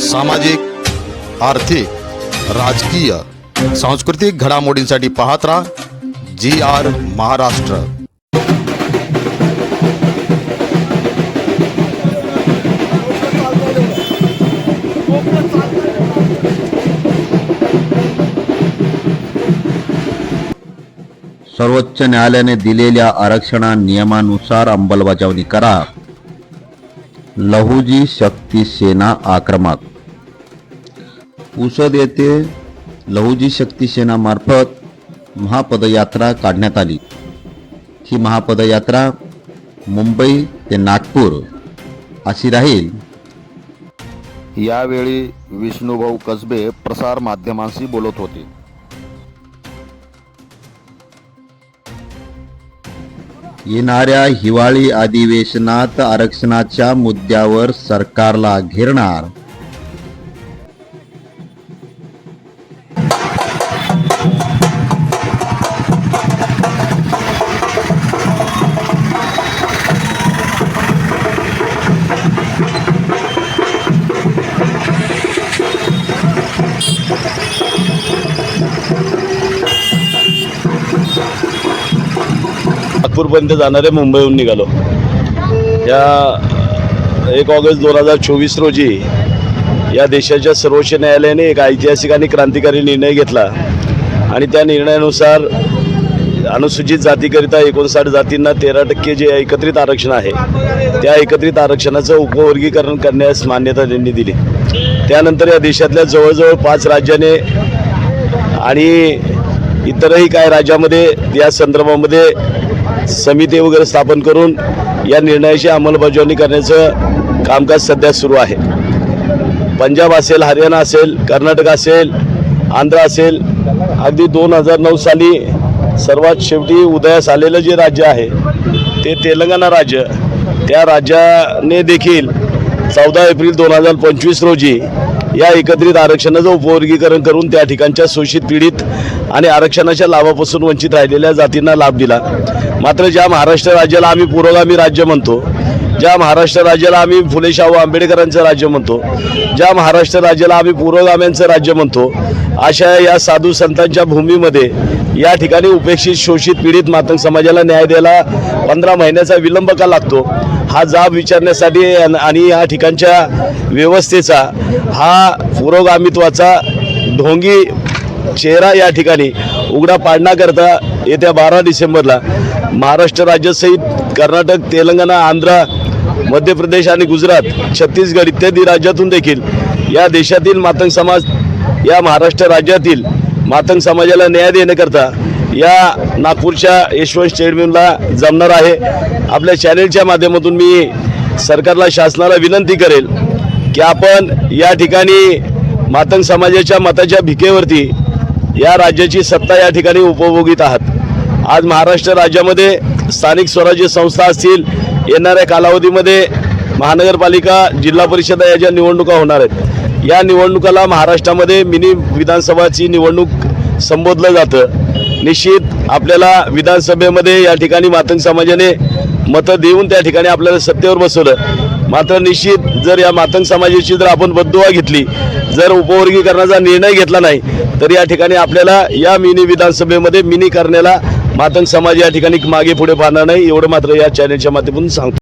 सामाजिक, आर्थिक, राजकीय, सांस्कृतिक घडामोडींसाठी पाहत राहा जी आर महाराष्ट्र. सर्वोच्च न्यायालयाने दिलेल्या आरक्षणा नियमानुसार अंमलबजावणी करा. लहुजी शक्ती सेना आक्रमक. पुसद येथे लहुजी शक्ती सेनामार्फत महापदयात्रा काढण्यात आली. ही महापदयात्रा मुंबई ते नागपूर अशी राहील. यावेळी विष्णुभाऊ कसबे प्रसार माध्यमांशी बोलत होते. येणाऱ्या हिवाळी अधिवेशनात आरक्षणाच्या मुद्द्यावर सरकारला घेरणार नागपूरपर्यंत जाणारे मुंबईहून निघालो. या एक ऑगस्ट दोन हजार चोवीस रोजी या देशाच्या सर्वोच्च न्यायालयाने एक ऐतिहासिक आणि क्रांतिकारी निर्णय घेतला. आणि त्या निर्णयानुसार अनुसूचित जातीकरिता एकोणसाठ जातींना तेरा टक्के जे एकत्रित आरक्षण आहे त्या एकत्रित आरक्षणाचं उपवर्गीकरण करण्यास मान्यता त्यांनी दिली. त्यानंतर या देशातल्या जवळजवळ पाच राज्याने आणि इतरही काय राज्यामध्ये या संदर्भामध्ये समिती वगैरे स्थापन करून या निर्णयाची अंमलबजावणी करण्याचं कामकाज सध्या सुरू आहे. पंजाब असेल हरियाणा असेल कर्नाटक असेल आंध्र असेल अगदी दोन हजार नऊ साली सर्वात शेवटी उदयास आलेलं जे राज्य आहे ते तेलंगणा राज्य. त्या राज्याने देखील चौदा एप्रिल दोन हजार पंचवीस रोजी या एकत्रित आरक्षणाचं उपवर्गीकरण करून त्या ठिकाणच्या शोषित पीडित आणि आरक्षणाच्या लाभापासून वंचित राहिलेल्या जातींना लाभ दिला. मात्र ज्या महाराष्ट्र राज्याला आम्ही पुरोगामी राज्य म्हणतो ज्या महाराष्ट्र राज्याला आम्ही फुले शाहू आंबेडकरांचं राज्य म्हणतो ज्या महाराष्ट्र राज्याला आम्ही पुरोगाम्यांचं राज्य म्हणतो अशा या साधू संतांच्या भूमीमध्ये या ठिकाणी उपेक्षित शोषित पीडित मातंग समाजाला न्याय द्यायला पंधरा महिन्याचा विलंब का लागतो? हा जाब विचारण्यासाठी आणि या ठिकाणच्या व्यवस्थेचा हा पुरोगामित्वाचा ढोंगी चेहरा या ठिकाणी उघडा पाडण्याकरता येत्या बारा डिसेंबरला महाराष्ट्र राज्यासहित कर्नाटक तेलंगणा आंध्र मध्य प्रदेश आणि गुजरात छत्तीसगड इत्यादी राज्यातून देखील या देशातील मातंग समाज या महाराष्ट्र राज्यातील मातंग समाजाला न्याय देण्याकरता या नागपूरच्या यशवंत स्टेडियमला जमणार आहे. आपल्या चॅनेलच्या माध्यमातून मी सरकारला शासनाला विनंती करेल की आपण या ठिकाणी मातंग समाजाच्या मताच्या भिकेवरती या राज्याची सत्ता या ठिकाणी उपभोगीत आहात. आज महाराष्ट्र राज्यामध्ये स्थानिक स्वराज्य संस्था असतील येणाऱ्या कालावधीमध्ये महानगरपालिका जिल्हा परिषदा या ज्या निवडणुका होणार आहेत या निवडणुकाला महाराष्ट्रामध्ये मिनी विधानसभाची निवडणूक संबोधलं जातं. निश्चित आपल्याला विधानसभेमध्ये या ठिकाणी मातंग समाजाने मतं देऊन त्या ठिकाणी आपल्याला सत्तेवर बसवलं. मात्र निश्चित जर या मातंग समाजाची जर आपण बददुवा घेतली जर उपवर्गीकरणाचा निर्णय घेतला नाही तर या ठिकाणी आपल्याला या मिनी विधानसभेमध्ये मिनी करण्याला मातंग समाज या ठिकाणी मागे पुढे पाहणार नाही. एवढं मात्र या चॅनलच्या माध्यमातून सांगतो.